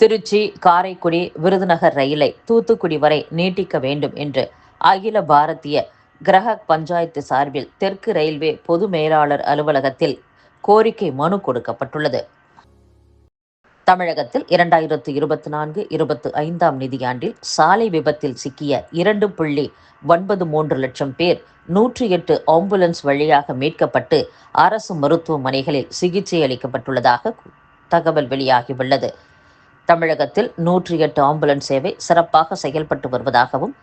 திருச்சி காரைக்குடி விருதுநகர் ரயிலை தூத்துக்குடி வரை நீட்டிக்க வேண்டும் என்று அகில பாரதிய கிரக பஞ்சாயத்து சார்பில் தெற்கு ரயில்வே பொது மேலாளர் அலுவலகத்தில் கோரிக்கை மனு கொடுக்கப்பட்டுள்ளது. தமிழகத்தில் இரண்டாயிரத்து இருபத்தி நான்கு இருபத்தி ஐந்தாம் நிதியாண்டில் சாலை விபத்தில் சிக்கிய இரண்டு புள்ளி ஒன்பது மூன்று லட்சம் பேர் நூற்றி எட்டு ஆம்புலன்ஸ் வழியாக மீட்கப்பட்டு அரசு மருத்துவமனைகளில் சிகிச்சை அளிக்கப்பட்டுள்ளதாக தகவல் வெளியாகியுள்ளது. தமிழகத்தில் நூற்றி எட்டு ஆம்புலன்ஸ் சேவை சிறப்பாக செயல்பட்டு வருவதாகவும்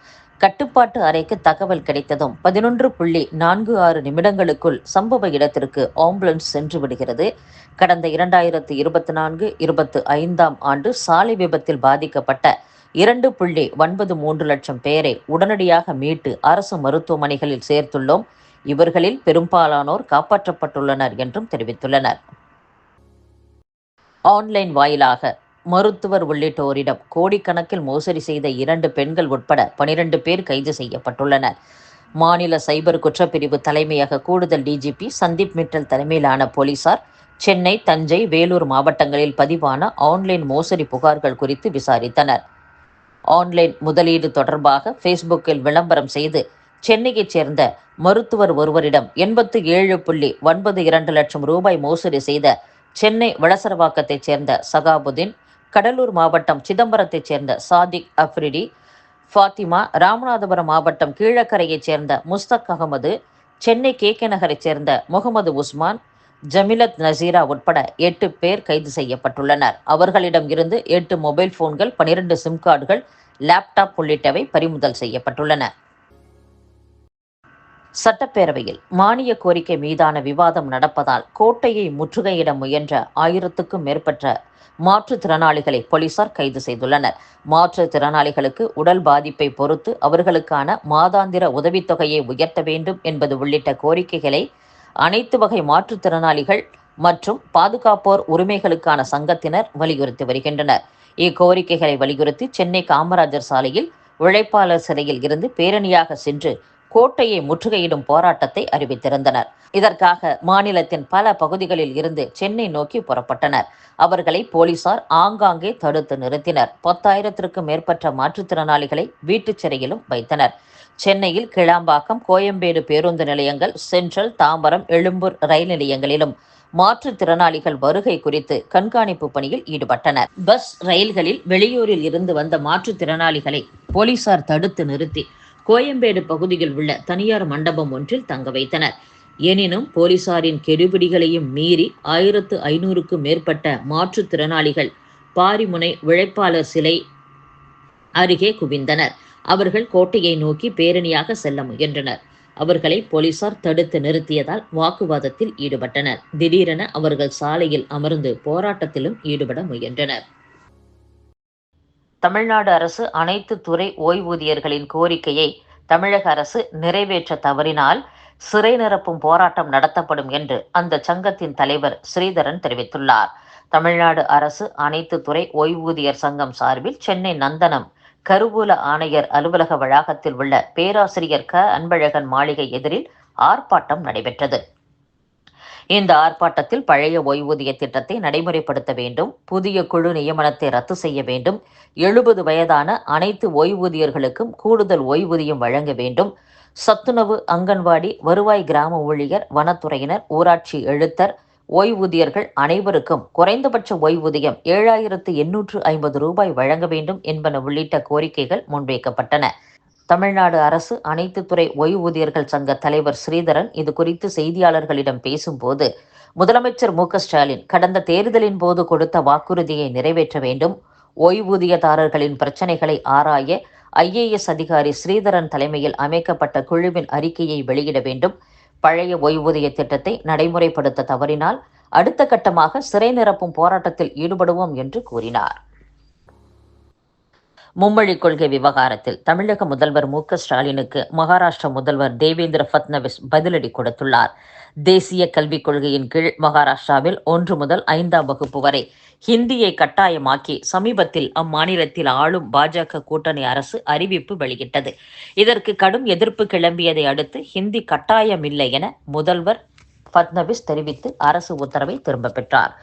கட்டுப்பாட்டு அறைக்கு தகவல் கிடைத்ததும் பதினொன்று புள்ளி நான்கு ஆறு நிமிடங்களுக்குள் சம்பவ இடத்திற்கு ஆம்புலன்ஸ் சென்று விடுகிறது. கடந்த இரண்டாயிரத்து இருபத்தி நான்கு இருபத்தி ஐந்தாம் ஆண்டு சாலை விபத்தில் பாதிக்கப்பட்ட இரண்டு புள்ளி ஒன்பது மூன்று லட்சம் பேரை உடனடியாக மீட்டு அரசு மருத்துவமனைகளில் சேர்த்துள்ளோம். இவர்களில் பெரும்பாலானோர் காப்பாற்றப்பட்டுள்ளனர் என்றும் தெரிவித்துள்ளனர். ஆன்லைன் வாயிலாக மருத்துவர் உள்ளிட்டோரிடம் கோடிக்கணக்கில் மோசடி செய்த இரண்டு பெண்கள் உட்பட பனிரெண்டு பேர் கைது செய்யப்பட்டுள்ளனர். மாநில சைபர் குற்றப்பிரிவு தலைமையக கூடுதல் டிஜிபி சந்தீப் மிட்டல் தலைமையிலான போலீசார் சென்னை தஞ்சை வேலூர் மாவட்டங்களில் பதிவான ஆன்லைன் மோசடி புகார்கள் குறித்து விசாரித்தனர். ஆன்லைன் முதலீடு தொடர்பாக ஃபேஸ்புக்கில் விளம்பரம் செய்து சென்னையைச் சேர்ந்த மருத்துவர் ஒருவரிடம் எண்பத்து ஏழு புள்ளி ஒன்பது இரண்டு லட்சம் ரூபாய் மோசடி செய்த சென்னை வளசரவாக்கத்தைச் சேர்ந்த சகாபுதீன் கடலூர் மாவட்டம் சிதம்பரத்தைச் சேர்ந்த சாதிக் அப்ரிடி ஃபாத்திமா ராமநாதபுரம் மாவட்டம் கீழக்கரையைச் சேர்ந்த முஸ்தக் அகமது சென்னை கேகே நகரைச் சேர்ந்த முகமது உஸ்மான் ஜமிலத் நசீரா உட்பட எட்டு பேர் கைது செய்யப்பட்டுள்ளனர். அவர்களிடம் இருந்து எட்டு மொபைல் போன்கள் பனிரெண்டு சிம் கார்டுகள் லேப்டாப் உள்ளிட்டவை பறிமுதல் செய்யப்பட்டுள்ளன. சட்டப்பேரவையில் மானிய கோரிக்கை மீதான விவாதம் நடப்பதால் கோட்டையை முற்றுகையிட முயன்ற ஆயிரத்துக்கும் மேற்பட்ட மாற்றுத்திறனாளிகளை போலீசார் கைது செய்துள்ளனர். மாற்றுத்திறனாளிகளுக்கு உடல் பாதிப்பை பொறுத்து அவர்களுக்கான மாதாந்திர உதவித்தொகையை உயர்த்த வேண்டும் என்பது உள்ளிட்ட கோரிக்கைகளை அனைத்து வகை மாற்றுத்திறனாளிகள் மற்றும் பாதுகாப்போர் உரிமைகளுக்கான சங்கத்தினர் வலியுறுத்தி வருகின்றனர். இக்கோரிக்கைகளை வலியுறுத்தி சென்னை காமராஜர் சாலையில் உழைப்பாளர் சிறையில் இருந்து பேரணியாக சென்று கோட்டையை முற்றுகையிடும் போராட்டத்தை அறிவித்திருந்தனர். இதற்காக மாநிலத்தின் பல பகுதிகளில் இருந்து சென்னை நோக்கி புறப்பட்டனர். அவர்களை போலீசார் ஆங்காங்கே தடுத்து நிறுத்தினர். பத்தாயிரத்திற்கும் மேற்பட்ட மாற்றுத்திறனாளிகளை வீட்டுச் சிறையிலும் வைத்தனர். சென்னையில் கிளாம்பாக்கம் கோயம்பேடு பேருந்து நிலையங்கள் சென்ட்ரல் தாம்பரம் எழும்பூர் ரயில் நிலையங்களிலும் மாற்றுத்திறனாளிகள் வருகை குறித்து கண்காணிப்பு பணியில் ஈடுபட்டனர். பஸ் ரயில்களில் வெளியூரில் இருந்து வந்த மாற்றுத்திறனாளிகளை போலீசார் தடுத்து நிறுத்தி கோயம்பேடு பகுதியில் உள்ள தனியார் மண்டபம் ஒன்றில் தங்க வைத்தனர். எனினும் போலீசாரின் கெடுபிடிகளையும் மீறி ஆயிரத்து ஐநூறுக்கும் மேற்பட்ட மாற்றுத்திறனாளிகள் பாரிமுனை உழைப்பாளர் சிலை அருகே குவிந்தனர். அவர்கள் கோட்டையை நோக்கி பேரணியாக செல்ல முயன்றனர். அவர்களை போலீசார் தடுத்து நிறுத்தியதால் வாக்குவாதத்தில் ஈடுபட்டனர். திடீரென அவர்கள் சாலையில் அமர்ந்து போராட்டத்திலும் ஈடுபட முயன்றனர். தமிழ்நாடு அரசு அனைத்து துறை ஓய்வூதியர்களின் கோரிக்கையை தமிழக அரசு நிறைவேற்ற தவறினால் சிறை நிரப்பும் போராட்டம் நடத்தப்படும் என்று அந்த சங்கத்தின் தலைவர் ஸ்ரீதரன் தெரிவித்துள்ளார். தமிழ்நாடு அரசு அனைத்து துறை ஓய்வூதியர் சங்கம் சார்பில் சென்னை நந்தனம் கருவூல ஆணையர் அலுவலக வளாகத்தில் உள்ள பேராசிரியர் க. அன்பழகன் மாளிகை எதிரில் ஆர்ப்பாட்டம் நடைபெற்றது. இந்த ஆர்ப்பாட்டத்தில் பழைய ஓய்வூதிய திட்டத்தை நடைமுறைப்படுத்த வேண்டும் புதிய குழு நியமனத்தை ரத்து செய்ய வேண்டும் எழுபது வயதான அனைத்து ஓய்வூதியர்களுக்கும் கூடுதல் ஓய்வூதியம் வழங்க வேண்டும். சத்துணவு அங்கன்வாடி வருவாய் கிராம ஊழியர் வனத்துறையினர் ஊராட்சி எழுத்தர் ஓய்வூதியர்கள் அனைவருக்கும் குறைந்தபட்ச ஓய்வூதியம் ஏழாயிரத்து எண்ணூற்று ஐம்பது ரூபாய் வழங்க வேண்டும் என்பன உள்ளிட்ட கோரிக்கைகள் முன்வைக்கப்பட்டன. தமிழ்நாடு அரசு அனைத்து துறை ஓய்வூதியர்கள் சங்க தலைவர் ஸ்ரீதரன் இது குறித்து செய்தியாளர்களிடம் பேசும்போது முதலமைச்சர் மு ஸ்டாலின் கடந்த தேர்தலின் போது கொடுத்த வாக்குறுதியை நிறைவேற்ற வேண்டும் ஓய்வூதியதாரர்களின் பிரச்சனைகளை ஆராய ஐஏஎஸ் அதிகாரி ஸ்ரீதரன் தலைமையில் அமைக்கப்பட்ட குழுவின் அறிக்கையை வெளியிட வேண்டும். பழைய ஓய்வூதிய திட்டத்தை நடைமுறைப்படுத்த தவறினால் அடுத்த கட்டமாக சிறை நிரப்பும் போராட்டத்தில் ஈடுபடுவோம் என்று கூறினார். மும்மொழி கொள்கை விவகாரத்தில் தமிழக முதல்வர் மு ஸ்டாலினுக்கு மகாராஷ்டிர முதல்வர் தேவேந்திர பட்னவிஸ் பதிலடி கொடுத்துள்ளார். தேசிய கல்விக் கொள்கையின் கீழ் மகாராஷ்டிராவில் ஒன்று முதல் ஐந்தாம் வகுப்பு வரை ஹிந்தியை கட்டாயமாக்கி சமீபத்தில் அம்மாநிலத்தில் ஆளும் பாஜக கூட்டணி அரசு அறிவிப்பு வெளியிட்டது. இதற்கு கடும் எதிர்ப்பு கிளம்பியதை அடுத்து ஹிந்தி கட்டாயமில்லை என முதல்வர் பட்னவிஸ் தெரிவித்து அரசு உத்தரவை திரும்ப பெற்றார்.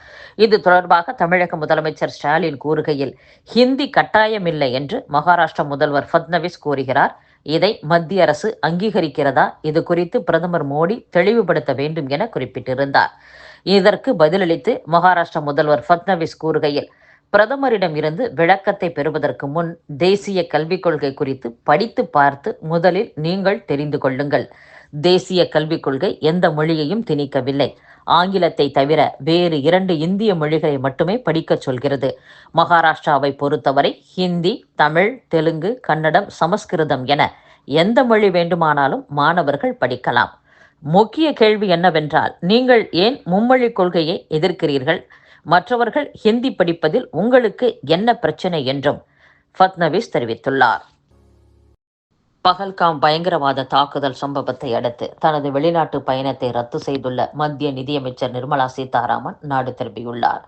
இது தொடர்பாக தமிழக முதலமைச்சர் ஸ்டாலின் கூறுகையில் ஹிந்தி கட்டாயமில்லை என்று மகாராஷ்டிர முதல்வர் பட்னவிஸ் கூறுகிறார். இதை மத்திய அரசு அங்கீகரிக்கிறதா? இது குறித்து பிரதமர் மோடி தெளிவுபடுத்த வேண்டும் என குறிப்பிட்டிருந்தார். இதற்கு பதிலளித்து மகாராஷ்டிர முதல்வர் பட்னவிஸ் கூறுகையில் பிரதமரிடம் இருந்து விளக்கத்தை பெறுவதற்கு முன் தேசிய கல்விக் கொள்கை குறித்து படித்து பார்த்து முதலில் நீங்கள் தெரிந்து கொள்ளுங்கள். தேசிய கல்விக் கொள்கை எந்த மொழியையும் திணிக்கவில்லை. ஆங்கிலத்தை தவிர வேறு இரண்டு இந்திய மொழிகளை மட்டுமே படிக்கச் சொல்கிறது. மகாராஷ்டிராவை பொறுத்தவரை ஹிந்தி தமிழ் தெலுங்கு கன்னடம் சமஸ்கிருதம் என எந்த மொழி வேண்டுமானாலும் மாணவர்கள் படிக்கலாம். முக்கிய கேள்வி என்னவென்றால் நீங்கள் ஏன் மும்மொழி கொள்கையை எதிர்க்கிறீர்கள்? மற்றவர்கள் ஹிந்தி படிப்பதில் உங்களுக்கு என்ன பிரச்சனை என்றும் ஃபத்னவிஸ் தெரிவித்துள்ளார். பகல்காம் பயங்கரவாத தாக்குதல் சம்பவத்தை அடுத்து தனது வெளிநாட்டு பயணத்தை ரத்து செய்துள்ள மத்திய நிதியமைச்சர் நிர்மலா சீதாராமன் நாடு திரும்பியுள்ளார்.